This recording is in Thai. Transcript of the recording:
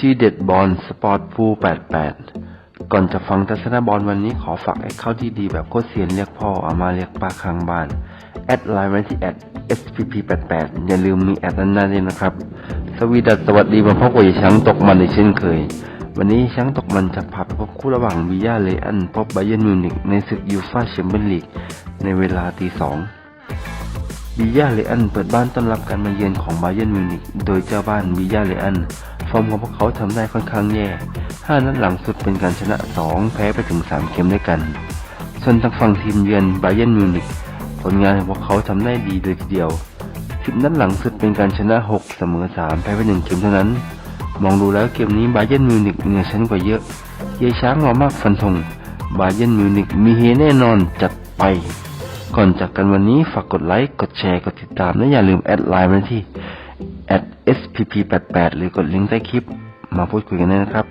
ที่เด็ดบอลสปอร์ตพู88 ก่อนจะฟังทัศนบอลวันนี้ขอฝากไอ้เข้าที่ดีแบบโคตรเสียนเรียกพ่ออามาเรียกป้าข้างบ้าน แอดไลน์ไว้ที่แอด spp88 อย่าลืมมีแอดนั้นได้เลยนะครับ สวีดัสสวัสดีมาพบกับยช้างตกมันในเช่นเคย วันนี้ช้างตกมันจะพาไปพบคู่ระหว่างวิยาเลอันพบไบเยนมิวนิกในศึกยูฟ่าแชมเปี้ยนลีกในเวลาตีสอง บิยาเลอันเปิดบ้านต้อนรับการมาเยือนของบาเยิร์นมิวนิกโดยเจ้าบ้านบิยาเลอันฟอร์มของพวกเขาทำได้ค่อนข้างแย่ 5 นัดหลังสุดเป็นการชนะ 2 แพ้ไปถึง 3 เกมด้วยกัน ส่วนทางฝั่งทีมเยือนบาเยิร์นมิวนิกผลงานของพวกเขาทำได้ดีเลยทีเดียว 10 นัดหลังสุดเป็นการชนะ 6 เสมอ 3 แพ้ไป 1 เกมเท่านั้น มองดูแล้วเกมนี้บาเยิร์นมิวนิกเหนือชั้นกว่าเยอะ เยช้างมามากฟันธงบาเยิร์นมิวนิกมีเฮแน่นอนจัดไป ก่อนจากกันวันนี้ฝากกดไลค์กดแชร์กดติดตาม และอย่าลืมแอดไลน์มาที่ spp88 หรือกดลิงก์ใต้คลิป มาพูดคุยกันได้นะครับ